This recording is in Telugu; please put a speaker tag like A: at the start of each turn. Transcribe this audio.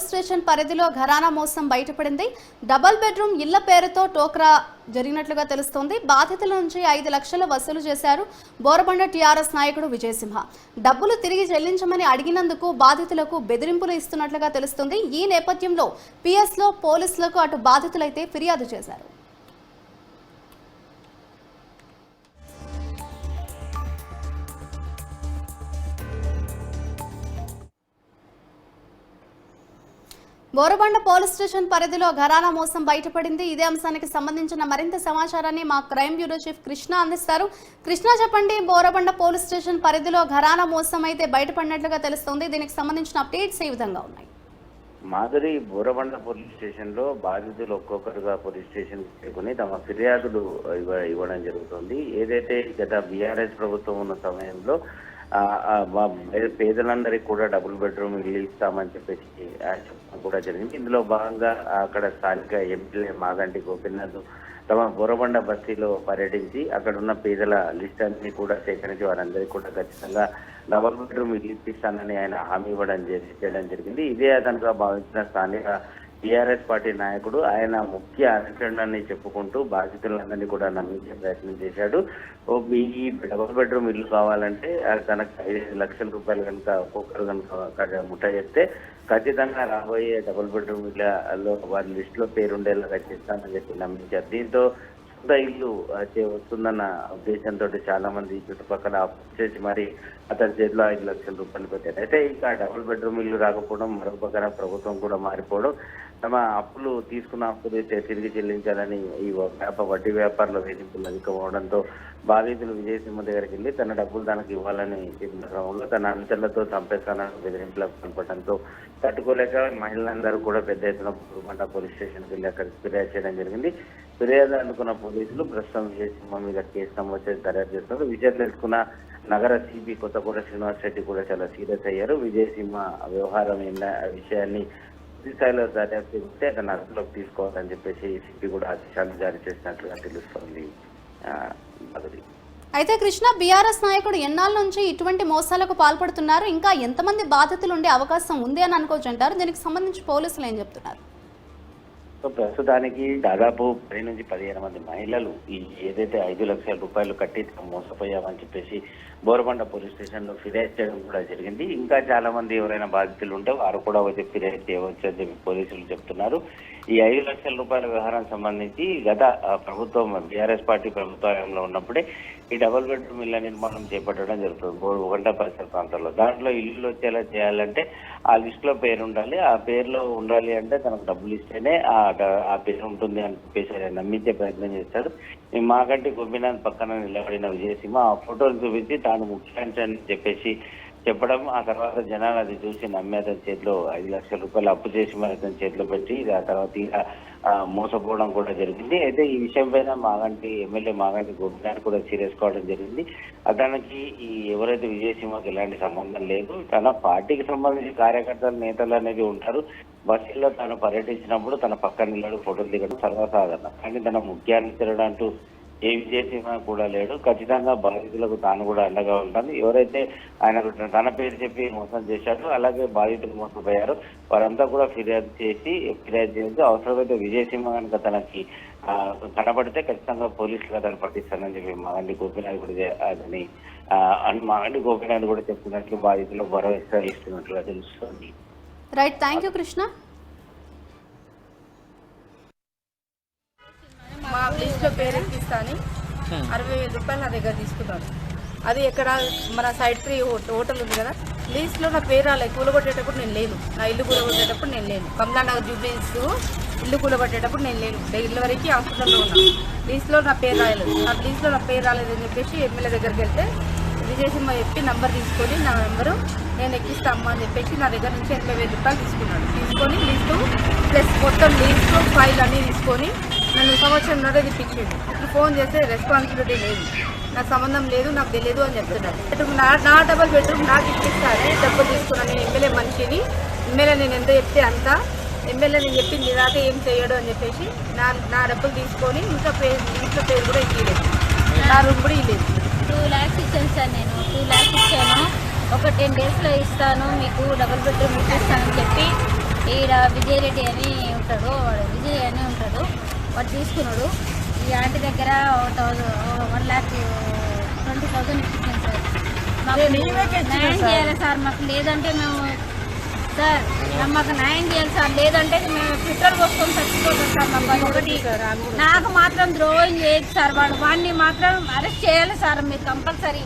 A: పోలీస్ స్టేషన్ పరిధిలో ఘరానా మోసం బయటపడింది. డబుల్ బెడ్రూమ్ ఇళ్ళ పేరుతో టోక్రా జరిగినట్లుగా తెలుస్తోంది. బాధితుల నుంచి ఐదు లక్షలు వసూలు చేశారు బోరబండ టీఆర్ఎస్ నాయకుడు విజయసింహ. డబ్బులు తిరిగి చెల్లించమని అడిగినందుకు బాధితులకు బెదిరింపులు ఇస్తున్నట్లుగా తెలుస్తుంది. ఈ నేపథ్యంలో పిఎస్లో పోలీసులకు అటు బాధితులైతే ఫిర్యాదు చేశారు. బోరబండ పోలీస్ స్టేషన్ పరిధిలో ఘరానా మోసం బయటపడింది. ఇదే అంశానికి సంబంధించిన మరింత సమాచారాన్ని మా క్రైమ్ బ్యూరో చీఫ్ కృష్ణ అందిస్తారు. కృష్ణ చెప్పండి? బోరబండ పోలీస్ స్టేషన్ పరిధిలో ఘరానా మోసం అయితే బయటపడినట్లుగా తెలుస్తుంది. దీనికి సంబంధించిన అప్డేట్స్ ఏ విధంగా ఉన్నాయి?
B: మాధురి బోరబండ పోలీస్ స్టేషన్లో బాధితులు ఒక్కొక్కరుగా పోలీస్ స్టేషన్ చేరుకుని తమ ఫిర్యాదులు ఇవ్వ- ఇవ్వడం జరుగుతుంది. ఏదైతే గత బీఆర్ఎస్ ప్రభుత్వం ఉన్న సమయంలో పేదలందరికీ కూడా డబుల్ బెడ్రూమ్ ఇల్లు ఇస్తామని చెప్పేసి చెప్పడం కూడా జరిగింది. ఇందులో భాగంగా అక్కడ స్థానిక ఎంపీలే మాగంటి గోపీనాథ్ తమ బోరబండ బస్తీలో పర్యటించి అక్కడ ఉన్న పేదల లిస్ట్ అన్ని కూడా సేకరించి వారందరికీ కూడా ఖచ్చితంగా డబుల్ బెడ్రూమ్ ఇల్లు ఇప్పిస్తానని ఆయన హామీ ఇవ్వడం చేయడం జరిగింది. ఇదే అతనుగా భావించిన స్థానిక టీఆర్ఎస్ పార్టీ నాయకుడు. ఆయన ముఖ్య అనుచరుడని చెప్పుకుంటూ బాధితులందరినీ కూడా నమ్మించే ప్రయత్నం చేశాడు. ఓ మీ ఈ డబుల్ బెడ్రూమ్ ఇల్లు కావాలంటే తనకు ఐదు లక్షల రూపాయలు కనుక ఒక్కొక్కరు కనుక ముట్ట చేస్తే ఖచ్చితంగా రాబోయే డబుల్ బెడ్రూమ్ ఇళ్ళలో వారి లిస్టులో పేరుండేలాగా చేస్తానని చెప్పి నమ్మించారు. దీంతో సొంత ఇల్లు వస్తుందన్న ఉద్దేశంతో చాలా మంది చుట్టుపక్కల చేసి మరి అతని చేతిలో ఐదు లక్షల రూపాయలు పెట్టారు. అయితే ఇక డబుల్ బెడ్రూమ్ ఇల్లు రాకపోవడం మరొక పక్కన ప్రభుత్వం కూడా మారిపోవడం తమ అప్పులు తీసుకున్న అప్పులు తిరిగి చెల్లించాలని ఈ వ్యాప వడ్డీ వ్యాపారుల వేధింపులు అధికమవడంతో బాధితులు విజయసింహ దగ్గరికి వెళ్ళి తన డబ్బులు తనకు ఇవ్వాలని చెప్పిన క్రమంలో తన అనుచరులతో చంపేస్తానని బెదిరింపులకు పాల్పడడంతో తట్టుకోలేక మహిళలందరూ కూడా పెద్ద ఎత్తున పురుగుమంట పోలీస్ స్టేషన్కి వెళ్ళి అక్కడ ఫిర్యాదు చేయడం జరిగింది. ఫిర్యాదు అందుకున్న పోలీసులు ప్రస్తుతం విజయసింహ మీద కేసు నమోదు చేసి దర్యాప్తు చేస్తున్నారు. విజయం తెలుసుకున్న నగర సిపి కొత్తగూడ శ్రీనివాస్ రెడ్డి కూడా చాలా సీరియస్ అయ్యారు. విజయసింహ వ్యవహారం విషయాన్ని స్థాయిలో దర్యాప్తు చేస్తే అతను అదుపులోకి తీసుకోవాలని చెప్పేసి సిపి కూడా ఆదేశాలు జారీ చేసినట్లుగా తెలుస్తోంది. మాధురి.
A: అయితే కృష్ణ బీఆర్ఎస్ నాయకుడు ఎన్నాళ్ళ నుంచి ఇటువంటి మోసాలకు పాల్పడుతున్నారు? ఇంకా ఎంతమంది బాధితులు ఉండే అవకాశం ఉంది అని అనుకోవచ్చు అంటారు దీనికి సంబంధించి పోలీసులు ఏం చెప్తున్నారు?
B: సో ప్రస్తుతానికి దాదాపు పది నుంచి పదిహేను మంది మహిళలు ఈ ఏదైతే ఐదు లక్షల రూపాయలు కట్టి మోసపోయామని చెప్పేసి బోరబండ పోలీస్ స్టేషన్లో ఫిర్యాదు చేయడం కూడా జరిగింది. ఇంకా చాలా మంది ఎవరైనా బాధితులు ఉంటే వారు కూడా వచ్చి ఫిర్యాదు చేయవచ్చు అని చెప్పి పోలీసులు చెప్తున్నారు. ఈ ఐదు లక్షల రూపాయల వ్యవహారం సంబంధించి గత ప్రభుత్వం బీఆర్ఎస్ పార్టీ ప్రభుత్వంలో ఉన్నప్పుడే ఈ డబుల్ బెడ్రూమ్ ఇళ్ళ నిర్మాణం చేపట్టడం జరుగుతుంది. బోర్ గంట పరిసర ప్రాంతాల్లో. దాంట్లో ఇల్లు వచ్చేలా చేయాలంటే ఆ లిస్ట్లో పేరు ఉండాలి ఆ పేరులో ఉండాలి అంటే తనకు డబ్బులు ఇస్తేనే ఆ ఆట ఆ పేరు ఉంటుంది అని చెప్పేసి ఆయన నమ్మించే ప్రయత్నం చేస్తాడు. మాకంటే మాగంటి గోపీనాథ్ పక్కన నిలబడిన విజయసింహ ఆ ఫోటోలు చూపించి తాను ముఖ్యాంశ అని చెప్పేసి చెప్పడం ఆ తర్వాత జనాలు అది చూసి నమ్మి అతని చేతిలో ఐదు లక్షల రూపాయలు అప్పు చేసి మరి అతని చేతిలో పెట్టి ఆ తర్వాత ఇక, మోసపోవడం కూడా జరిగింది. అయితే ఈ విషయం పైన మాగంటి ఎమ్మెల్యే మాగంటి గోపినాథ్ కూడా సీరియస్ కావడం జరిగింది. అతనికి ఈ ఎవరైతే విజయసింహకి ఎలాంటి సంబంధం లేదు తన పార్టీకి సంబంధించిన కార్యకర్తలు నేతలు అనేది ఉంటారు. బస్సుల్లో తను పర్యటించినప్పుడు తన పక్కన నిలబడి ఫోటోలు దిగడం సర్వసాధారణం. కానీ తన ముఖ్యాన్ని తిరగడంటూ ఏ చేసినా కూడా లేడు. ఖచ్చితంగా బాధితులకు తాను కూడా అండగా ఉంటుంది ఎవరైతే ఆయన తన పేరు చెప్పి మోసం చేశాడో అలాగే బాధితులు మోసపోయారు వారంతా కూడా ఫిర్యాదు చేసి ఫిర్యాదు చేసి అవసరమైతే విజయసింహ కనుక తనకి కనబడితే ఖచ్చితంగా పోలీసులు అతను పట్టిస్తానని చెప్పి మాగండి గోపినాథ్ కూడా అని అతని మాగండి గోపినాథ్ కూడా చెప్తున్నట్లు బాధితులు భరోసా ఇస్తున్నట్లుగా తెలుస్తుంది.
A: రైట్ థ్యాంక్ యూ కృష్ణ
C: మా లిస్ట్లో ఎక్కిస్తాని అరవై వేల రూపాయలు నా దగ్గర తీసుకున్నాను అది ఎక్కడ మన సైడ్ త్రీ హోటల్ ఉంది కదా. లిస్ట్లో నా పేరు రాలేదు కూలగొట్టేటప్పుడు నేను లేను. నా ఇల్లు కూలగొట్టేటప్పుడు నేను లేను. కమలా నగర్ జూబ్లీస్ ఇల్లు కూలగొట్టేటప్పుడు నేను లేను. డెలివరీకి హాస్పిటల్లో ఉన్నాను లిస్ట్లో నా పేరు రాయలేదు. నా లిస్ట్లో నా పేరు రాలేదని చెప్పేసి ఎమ్మెల్యే దగ్గరికి వెళ్తే చేసి చెప్పి నంబర్ తీసుకొని నా నెంబరు నేను ఎక్కిస్తా అని చెప్పేసి నా దగ్గర నుంచి ఎనభై వేల రూపాయలు తీసుకున్నాడు తీసుకొని లిస్టు ప్లస్ మొత్తం లిస్టు ఫైల్ అన్నీ తీసుకొని నన్ను సంవత్సరంన్నర తెప్పించింది ఇప్పుడు ఫోన్ చేస్తే రెస్పాన్సిబిలిటీ లేదు. నాకు సంబంధం లేదు నాకు తెలియదు అని చెప్తున్నారు. నా నా డబల్ బెడ్రూమ్ నాకు ఇప్పిస్తారే? డబ్బులు తీసుకున్నాను నేను ఎమ్మెల్యే మనిషిని. ఎమ్మెల్యే నేను ఎంత చెప్తే అంత. ఎమ్మెల్యే నేను చెప్పింది దాకా ఏం చేయడు అని చెప్పేసి నా నా డబ్బులు తీసుకొని ఇంకా పేరు ఇంట్లో పేరు కూడా ఇవ్వలేదు నా రూమ్ కూడా ఇవ్వలేదు
D: టూ ల్యాక్స్ ఇచ్చాను సార్ నేను టూ ల్యాక్స్ ఇచ్చాను. ఒక టెన్ డేస్లో ఇస్తాను. మీకు డబుల్ బెడ్రూమ్ ఇప్పిస్తానని చెప్పి ఈడ విజయ్ రెడ్డి అని ఉంటాడు. వాడు విజయ్ అని ఉంటాడు. వాడు తీసుకున్నాడు. ఈ ఆంటీ దగ్గర thousand one lakh twenty thousand ఇచ్చింది సార్ మాకు న్యాయం చేయాలి సార్? మాకు లేదంటే మేము సార్ మాకు న్యాయం చేయాలి సార్. లేదంటే మేము పెట్రోల్ పోసుకొని చచ్చిపోతాం సార్ మాకు ఒకటి నాకు మాత్రం ద్రోహం చేయదు సార్ వాడు. వాడిని మాత్రం అరెస్ట్ చేయాలి సార్ మీరు కంపల్సరీ.